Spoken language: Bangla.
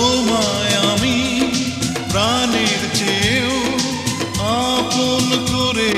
তোমায় আমি প্রাণের চেয়েও আপন করে